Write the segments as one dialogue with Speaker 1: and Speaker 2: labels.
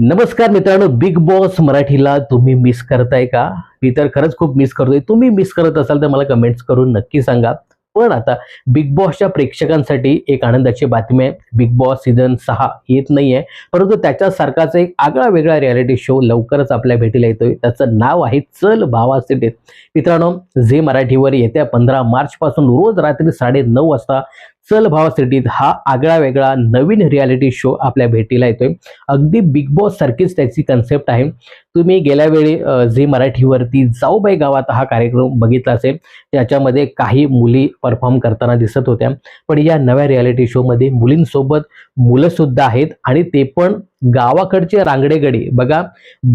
Speaker 1: नमस्कार मित्रांनो big boss मराठीला तुम्ही मिस करताय का? मी तर खरंच खूप मिस करतोय. तुम्ही मिस करत असाल तर मला कमेंट्स करून नक्की सांगा. पण आता बिग बॉसच्या प्रेक्षकांसाठी एक आनंदाची बातमी आहे. बिग बॉस सीझन सहा येत नाही आहे परंतु त्याच्यासारखाच एक आगळा वेगळा रियालिटी शो लवकरच आपल्या भेटीला येतोय. त्याचं नाव आहे चल भावा सिटीत. मित्रांनो झी मराठीवर येत्या पंधरा मार्चपासून रोज रात्री साडे नऊ वाजता चल भावा सिटीत हा आगळा वेगळा नवीन रियालिटी शो आपल्या भेटीला येतोय. अगदी बिग बॉस सारखीच त्याची कन्सेप्ट आहे. तुम्ही गेल्या वेळी झी मराठीवरती जाऊबाई गावात हा कार्यक्रम बघितला असेल त्याच्यामध्ये काही मुली परफॉर्म करताना दिसत होत्या. पण या नव्या रियालिटी शोमध्ये मुलींसोबत मुलं सुद्धा आहेत आणि ते पण गावाकडचे रांगडेगडी. बघा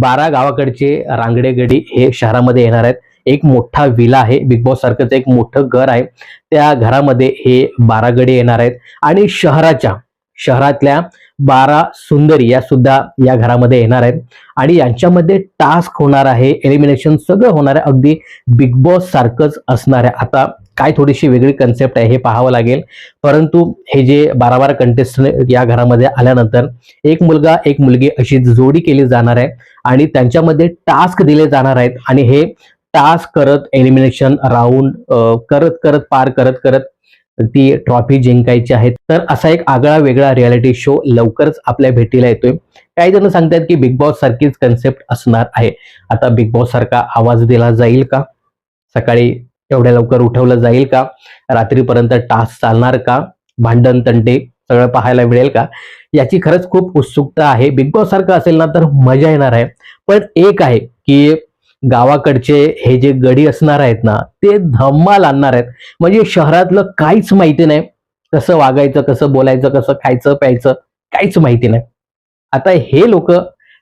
Speaker 1: बारा गावाकडचे रांगडेगडी हे शहरामध्ये येणार आहेत. एक मोठा विला आहे. बिग बॉस सारखंच एक मोठं घर आहे. त्या घरामध्ये हे बारागडी येणार आहेत. आणि शहराच्या शहरातल्या बारा सुंदरी या सुद्धा या घरामध्ये येणार आहेत. आणि यांच्यामध्ये टास्क होणार आहे. एलिमिनेशन सगळं होणार आहे. अगदी बिग बॉस सारखंच असणार आहे. आता काय थोडीशी वेगळी कन्सेप्ट आहे हे पाहावं लागेल. परंतु हे जे बारा बारा कंटेस्टंट या घरामध्ये आल्यानंतर एक मुलगा एक मुलगी अशी जोडी केली जाणार आहे. आणि त्यांच्यामध्ये टास्क दिले जाणार आहेत. आणि हे टास्क करत एलिमिनेशन राऊंड करत करत पार करत करत ती ट्रॉफी जिंकायची आहे. तर असा एक आगळा वेगळा रियालिटी शो लवकरच आपल्या भेटीला येतोय. काही जण सांगतात की बिग बॉस सारखीच कन्सेप्ट असणार आहे. आता बिग बॉस सारखा आवाज दिला जाईल का? सकाळी एवढ्या लवकर उठवलं जाईल का? रात्रीपर्यंत टास्क चालणार का? भांडण तंटे सगळं पाहायला मिळेल का? याची खरंच खूप उत्सुकता आहे. बिग बॉस सारखं असेल ना तर मजा येणार आहे. पण एक आहे की गावाकडचे हे जे गडी असणार आहेत ना ते धम्माल आणणार आहेत. म्हणजे शहरातलं काहीच माहिती नाही. कसं वागायचं कसं बोलायचं कसं खायचं प्यायचं काहीच माहिती नाही. आता हे लोक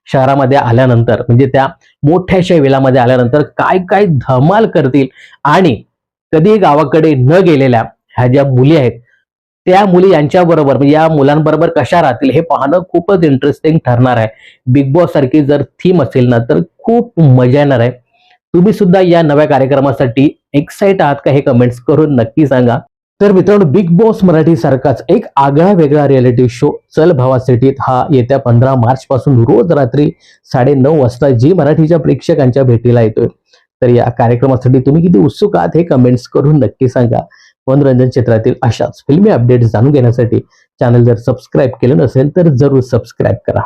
Speaker 1: शहरामध्ये आल्यानंतर म्हणजे त्या मोठ्याशा वेलामध्ये आल्यानंतर काय काय धमाल करतील? आणि कधी गावाकडे न गेलेल्या ह्या ज्या मुली आहेत त्या मुली यांच्याबरोबर म्हणजे या मुलांबरोबर कशा राहतील हे पाहणं खूपच इंटरेस्टिंग ठरणार आहे. बिग बॉस सारखी जर थीम असेल ना तर खूप मजा येणार आहे. तुम्ही सुद्धा या नव्या कार्यक्रमासाठी एक्साइट आहात का हे कमेंट्स करून नक्की सांगा. तर मित्रांनो बिग बॉस मराठी सारखाच एक आगळा वेगळा रियालिटी शो चल भावा सिटीत हा येत्या पंधरा मार्च पासून रोज रात्री साडे नऊ वाजता जी मराठीच्या प्रेक्षकांच्या भेटीला येतोय. तर या कार्यक्रमासाठी तुम्ही किती उत्सुक आहात हे कमेंट्स करून नक्की सांगा. मनोरंजन क्षेत्रातील अशाच फिल्मी अपडेट्स जाणून घेण्यासाठी चॅनल जर सबस्क्राईब केलं नसेल तर जरूर सबस्क्राईब करा.